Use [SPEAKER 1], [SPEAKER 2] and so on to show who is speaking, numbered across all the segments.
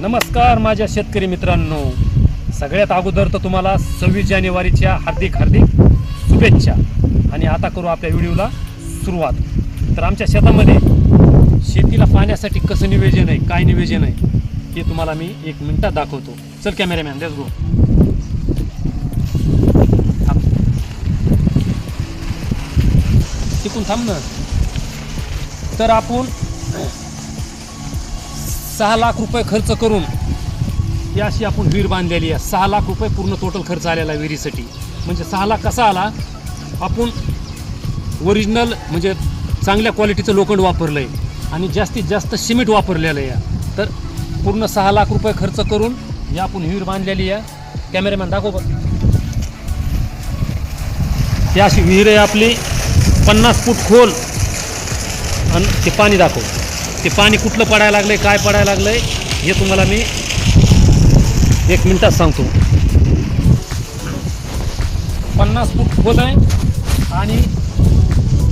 [SPEAKER 1] नमस्कार माझ्या शेतकरी मित्रांनो. सगळ्यात अगोदर तर तुम्हाला सव्वीस जानेवारीच्या हार्दिक हार्दिक शुभेच्छा. आणि आता करू आपल्या व्हिडिओला सुरुवात. तर आमच्या शेतामध्ये शेतीला पाण्यासाठी कसं नियोजन आहे काय नियोजन आहे हे तुम्हाला मी एक मिनटात दाखवतो. चल कॅमेरामॅन लेट्स गो तिकून थांब ना. तर आपण सहा लाख रुपये खर्च करून ही अशी आपण विहीर बांधलेली आहे. सहा लाख रुपये पूर्ण टोटल खर्च आलेला आहे विहिरीसाठी. म्हणजे सहा लाख कसा आला? आपण ओरिजिनल म्हणजे चांगल्या क्वालिटीचं लोखंड वापरलं आहे आणि जास्तीत जास्त सिमेंट वापरलेलं आहे. तर पूर्ण सहा लाख रुपये खर्च करून ही आपण विहीर बांधलेली आहे. कॅमेरामॅन दाखव ही अशी विहीर आहे आपली. पन्नास फूट खोल. आणि ते पाणी दाखव. ते पाणी कुठलं पडायला लागलंय काय पडायला लागलं आहे हे तुम्हाला मी एक मिनटात सांगतो. पन्नास फूट खोल आहे आणि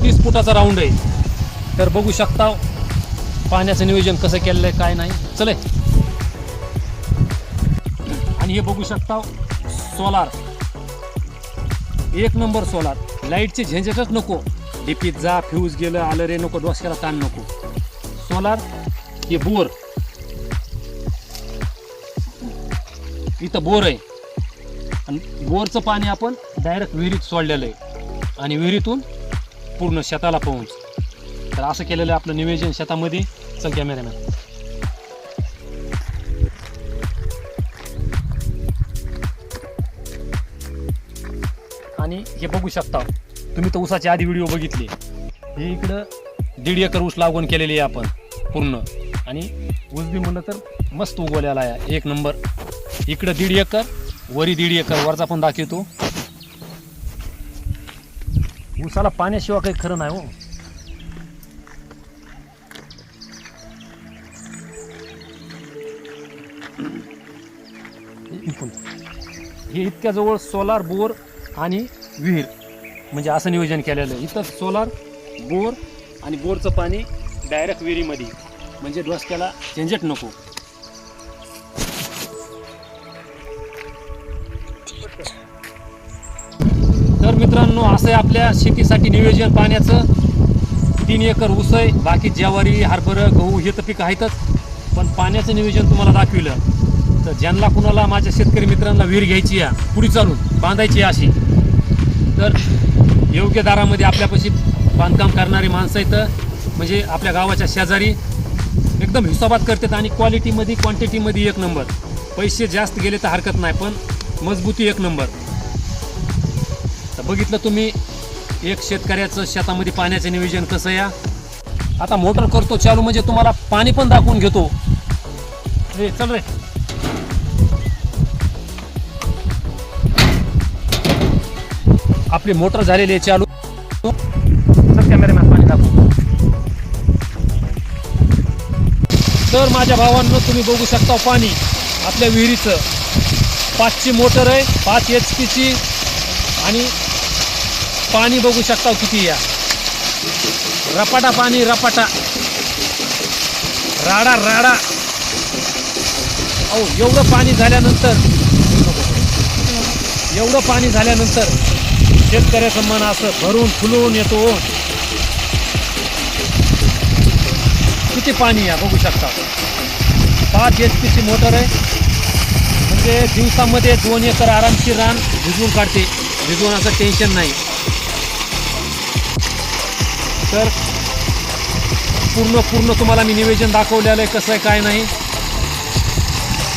[SPEAKER 1] तीस फुटाचा राऊंड आहे. तर बघू शकता पाण्याचं नियोजन कसं केलेलं आहे काय नाही. चले. आणि हे बघू शकता सोलार. एक नंबर सोलार. लाईटचे झेंझटच नको. डिपीत जा फ्यूज गेलं आलं रे नको डोसक्याला ताण नको. सोलार हे बोर. इथं बोर आहे. आणि बोरचं पाणी आपण डायरेक्ट विहिरीत सोडलेलं आहे. आणि विहिरीतून पूर्ण शेताला पोहोच. तर असं केलेलं आपलं नियोजन शेतामध्ये. चल कॅमेरामॅन आणि हे बघू शकता तुम्ही तर उसाची आधी व्हिडिओ बघितले. हे इकडं दीड एकर ऊस लागवण केलेली आहे आपण पूर्ण. आणि ऊस बी म्हणलं तर मस्त उगवलेला आहे. एक नंबर. इकडं दीड एकर वरी दीड एकर. वरचा पण दाखवतो. ऊसाला पाण्याशिवाय काही खरं नाही हो. हे इतक्या जवळ सोलार बोर आणि विहीर. म्हणजे असं नियोजन केलेलं आहे. इथं सोलार बोर आणि बोरचं पाणी डायरेक्ट विहिरीमध्ये. म्हणजे डोसक्याला झंझट नको. तर मित्रांनो असं आहे आपल्या शेतीसाठी नियोजन पाण्याचं. तीन एकर ऊस आहे बाकी ज्वारी हरभरं गहू हे तर पीक आहेतच. पण पाण्याचं नियोजन तुम्हाला दाखविलं. तर ज्यांना कुणाला माझ्या शेतकरी मित्रांना विहीर घ्यायची आहे पुढे चालून बांधायची आहे अशी. तर योग्य दारामध्ये आपल्यापाशी बांधकाम करणारी माणसं इथं म्हणजे आपल्या गावाच्या शेजारी एकदम हिशोबात करतात आणि क्वालिटीमध्ये क्वांटिटीमध्ये एक नंबर पैसे जास्त गेले तर हरकत नाही पण मजबूती एक नंबर तर बघितलं तुम्ही एक शेतकऱ्याचं शेतामध्ये पाण्याचं नियोजन कसं या? आता मोटर करतो चालू म्हणजे तुम्हाला पाणी पण दाखवून घेतो. रे चल रे. आपली मोटर झालेली आहे चालू. तर माझ्या भावांना तुम्ही बघू शकता पाणी. आपल्या विहिरीचं. पाचची मोटर आहे पाच एच पीची आणि पाणी बघू शकता किती या. रपाटा पाणी रपाटा. राडा राडा. अहो एवढं पाणी झाल्यानंतर एवढं पाणी झाल्यानंतर शेतकऱ्याचं मन असं भरून फुलून येतो. पाणी आहे या बघू शकता. पाच एच पीची मोटर आहे. म्हणजे दिवसामध्ये दोन एकर आरामशीर रान भिजवून काढते. भिजवून असं टेन्शन नाही. तर पूर्ण पूर्ण तुम्हाला मी निवेदन दाखवलेलं आहे कसं आहे काय नाही.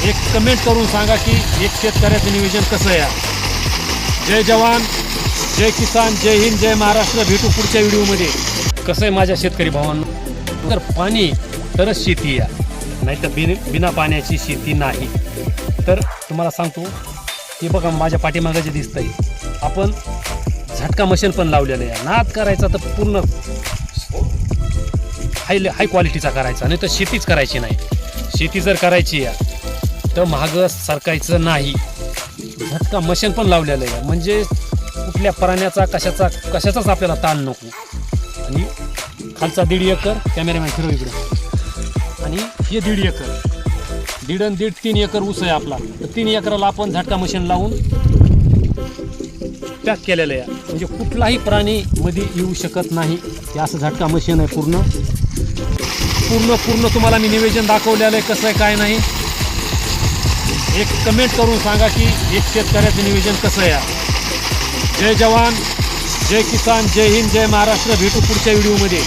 [SPEAKER 1] एक कमेंट करून सांगा की एक शेतकऱ्याचं नियोजन कसं आहे. जय जवान जय किसान जय हिंद जय महाराष्ट्र. भेटू पुढच्या व्हिडिओमध्ये कसं आहे माझ्या शेतकरी भावांना? तर पाणी तरच शेती या नाही तर बिन बिना पाण्याची शेती नाही. तर तुम्हाला सांगतो हे बघा माझ्या पाठीमागं जे दिसतंय आपण झटका मशीन पण लावलेलं आहे. नाद करायचा तर पूर्ण हाय हाय क्वालिटीचा करायचा नाही तर शेतीच करायची नाही. शेती जर करायची आहे तर महाग सरकायचं नाही. झटका मशीन पण लावलेलं आहे. म्हणजे कुठल्या प्राण्याचा कशाचा कशाचाच आपल्याला ताण नको. आणि खालचा दीड एकर कॅमेरामॅन फिरव इकडे. आणि हे दीड एकर. दीड आणि दीड तीन एकर ऊस आहे आपला. तर तीन एकराला आपण झटका मशीन लावून पॅक केलेलं आहे. म्हणजे कुठलाही प्राणी मध्ये येऊ शकत नाही. हे असं झटका मशीन आहे पूर्ण. पूर्ण पूर्ण तुम्हाला मी निवेदन दाखवलेलं आहे कसं आहे काय नाही. एक कमेंट करून सांगा की एक शेतकऱ्याचं नियोजन कसं आहे. जय जवान जय किसान जय हिंद जय महाराष्ट्र. भेटू पुढच्या व्हिडिओमध्ये